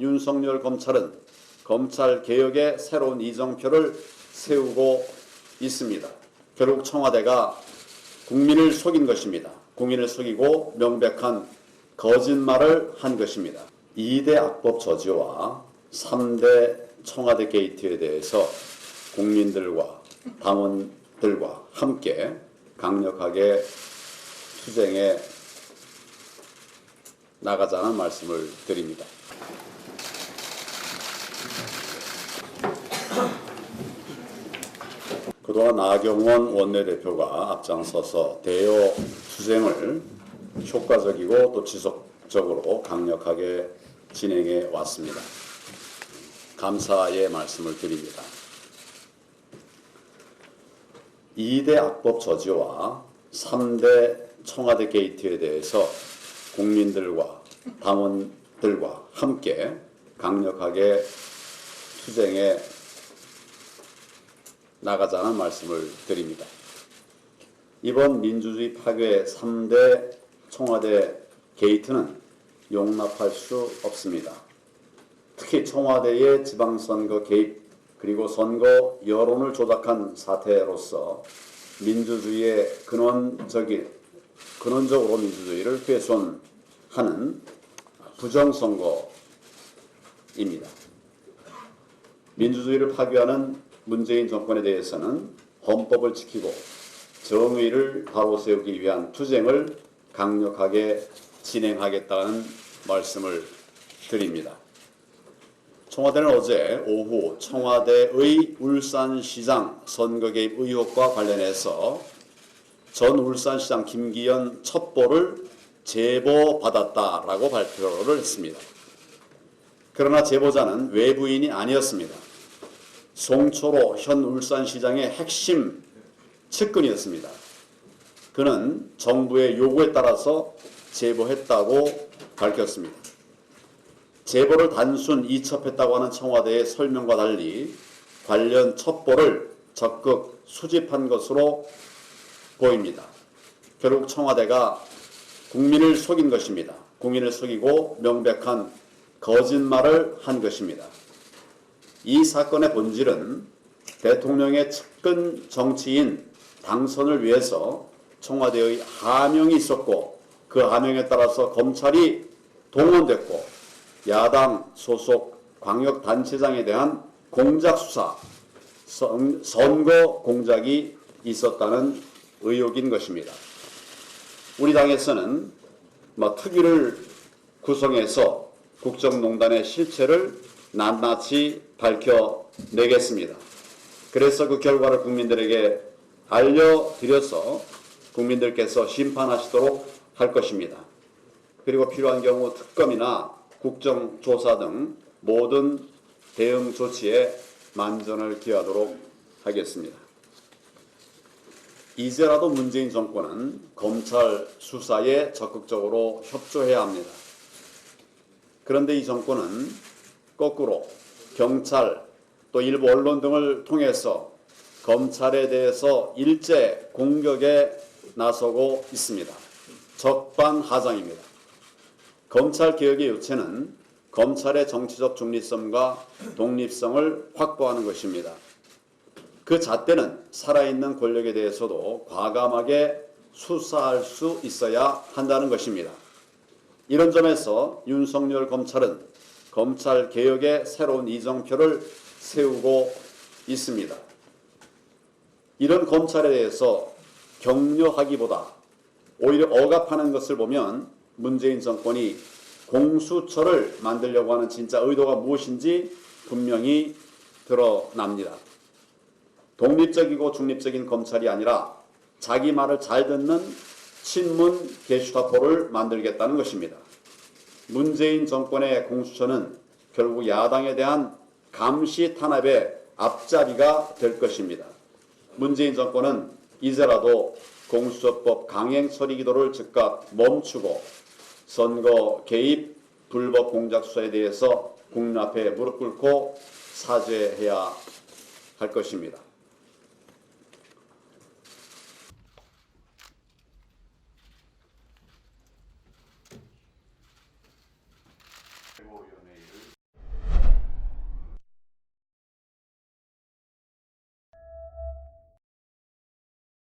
윤석열 검찰은 검찰 개혁의 새로운 이정표를 세우고 있습니다. 결국 청와대가 국민을 속인 것입니다. 국민을 속이고 명백한 거짓말을 한 것입니다. 2대 악법 저지와 3대 청와대 게이트에 대해서 국민들과 당원들과 함께 강력하게 투쟁에 나가자는 말씀을 드립니다. 그동안 나경원 원내대표가 앞장서서 대여 투쟁을 효과적이고 또 지속적으로 강력하게 진행해 왔습니다. 감사의 말씀을 드립니다. 2대 악법 저지와 3대 청와대 게이트에 대해서 국민들과 당원들과 함께 강력하게 투쟁에 나가자는 말씀을 드립니다. 이번 민주주의 파괴 3대 청와대 게이트는 용납할 수 없습니다. 특히 청와대의 지방선거 개입 그리고 선거 여론을 조작한 사태로서 민주주의의 근원적인 근원적으로 민주주의를 훼손하는 부정선거입니다. 민주주의를 파괴하는 문재인 정권에 대해서는 헌법을 지키고 정의를 바로 세우기 위한 투쟁을 강력하게 진행하겠다는 말씀을 드립니다. 청와대는 어제 오후 청와대의 울산시장 선거 개입 의혹과 관련해서 전 울산시장 김기현 첩보를 제보받았다라고 발표를 했습니다. 그러나 제보자는 외부인이 아니었습니다. 송초로 현 울산시장의 핵심 측근이었습니다. 그는 정부의 요구에 따라서 제보했다고 밝혔습니다. 제보를 단순 이첩했다고 하는 청와대의 설명과 달리 관련 첩보를 적극 수집한 것으로 보입니다. 결국 청와대가 국민을 속인 것입니다. 국민을 속이고 명백한 거짓말을 한 것입니다. 이 사건의 본질은 대통령의 측근 정치인 당선을 위해서 청와대의 하명이 있었고 그 하명에 따라서 검찰이 동원됐고 야당 소속 광역단체장에 대한 공작 수사, 선- 선거 공작이 있었다는 의혹인 것입니다. 우리 당에서는 뭐 특위를 구성해서 국정농단의 실체를 낱낱이 밝혀내겠습니다. 그래서 그 결과를 국민들에게 알려드려서 국민들께서 심판하시도록 할 것입니다. 그리고 필요한 경우 특검이나 국정조사 등 모든 대응 조치에 만전을 기하도록 하겠습니다. 이제라도 문재인 정권은 검찰 수사에 적극적으로 협조해야 합니다. 그런데 이 정권은 거꾸로 경찰 또 일부 언론 등을 통해서 검찰에 대해서 일제 공격에 나서고 있습니다. 적반하장입니다. 검찰 개혁의 요체는 검찰의 정치적 중립성과 독립성을 확보하는 것입니다. 그 잣대는 살아있는 권력에 대해서도 과감하게 수사할 수 있어야 한다는 것입니다. 이런 점에서 윤석열 검찰은 검찰 개혁의 새로운 이정표를 세우고 있습니다. 이런 검찰에 대해서 격려하기보다 오히려 억압하는 것을 보면 문재인 정권이 공수처를 만들려고 하는 진짜 의도가 무엇인지 분명히 드러납니다. 독립적이고 중립적인 검찰이 아니라 자기 말을 잘 듣는 친문 게슈타포를 만들겠다는 것입니다. 문재인 정권의 공수처는 결국 야당에 대한 감시 탄압의 앞자리가 될 것입니다. 문재인 정권은 이제라도 공수처법 강행 처리 기도를 즉각 멈추고 선거 개입 불법 공작 수사에 대해서 국민 앞에 무릎 꿇고 사죄해야 할 것입니다. What were your majors?